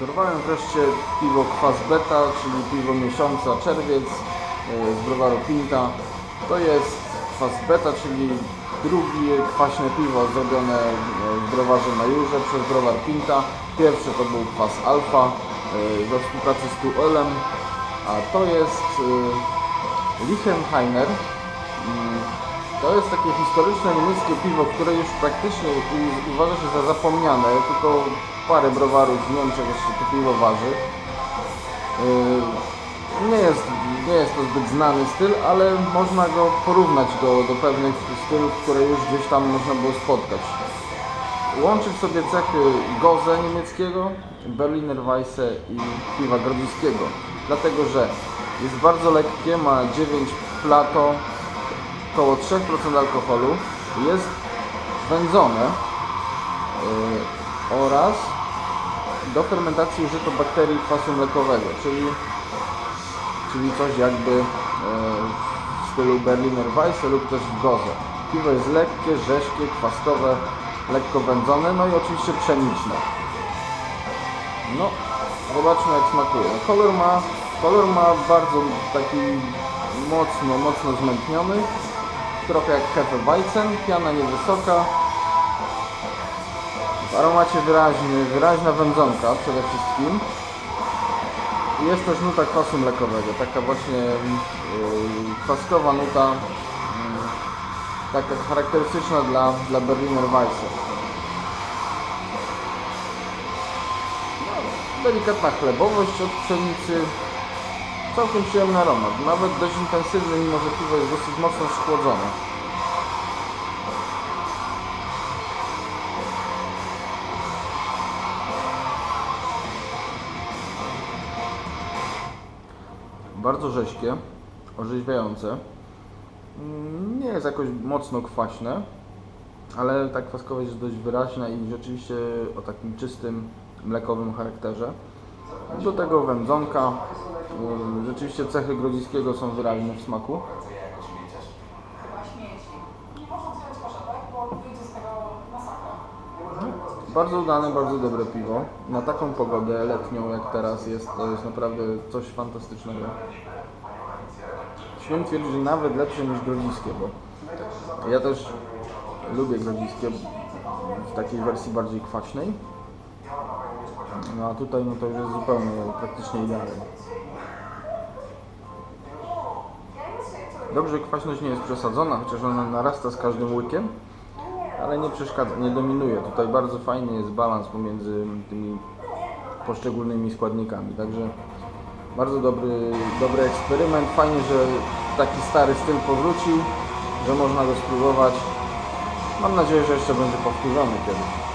Dorwałem wreszcie piwo Kwas Beta, czyli piwo miesiąca czerwiec e, z browaru Pinta. To jest Kwas Beta, czyli drugie kwaśne piwo zrobione e, w browarze na Jurze przez browar Pinta. Pierwszy to był Kwas Alfa e, we współpracy z Tuelem, a to jest Lichtenheiner. To jest takie historyczne niemieckie piwo, które już praktycznie uważa się za zapomniane, tylko parę browarów w Niemczech jeszcze to piwo waży. Yy, Nie jest, nie jest to zbyt znany styl, ale można go porównać do, do pewnych stylów, które już gdzieś tam można było spotkać. Łączy w sobie cechy Goze niemieckiego, Berliner Weisse i piwa grodziskiego. Dlatego, że jest bardzo lekkie, ma 9 plato, około 3% alkoholu, jest wędzone yy, oraz do fermentacji użyto bakterii kwasu mlekowego, czyli, czyli coś jakby yy, w stylu Berliner Weisse lub też w Goze. Piwo jest lekkie, rześkie, kwaskowe, lekko wędzone, no i oczywiście pszeniczne. No, zobaczmy jak smakuje. Kolor ma, kolor ma bardzo taki mocno, mocno zmętniony. Trochę jak Hefeweizen, piana niewysoka. W aromacie wyraźny, wyraźna wędzonka przede wszystkim. I Jest też nuta kwasu mlekowego, taka właśnie yy, kwaskowa nuta, yy, taka charakterystyczna dla, dla Berliner Weisse. No, delikatna chlebowość od pszenicy, całkiem przyjemny aromat, nawet dość intensywny, mimo że piwo jest dosyć mocno schłodzone. Bardzo rześkie, orzeźwiające. Mm, Nie jest jakoś mocno kwaśne, ale ta kwaskowość jest dość wyraźna i rzeczywiście o takim czystym, mlekowym charakterze. Do tego wędzonka. Ym, Rzeczywiście cechy grodziskiego są wyraźne w smaku. Bardzo udane, bardzo dobre piwo. Na taką pogodę letnią jak teraz jest, to jest naprawdę coś fantastycznego. Śmiem twierdzić, że nawet lepsze niż grodziskie, bo ja też lubię grodziskie w takiej wersji bardziej kwaśnej. No a tutaj no to już jest zupełnie praktycznie idealne. Dobrze, kwaśność nie jest przesadzona, chociaż ona narasta z każdym łykiem, ale nie przeszkadza, nie dominuje. Tutaj bardzo fajny jest balans pomiędzy tymi poszczególnymi składnikami, także bardzo dobry, dobry eksperyment. Fajnie, że taki stary styl powrócił, że można go spróbować. Mam nadzieję, że jeszcze będzie powtórzony kiedyś.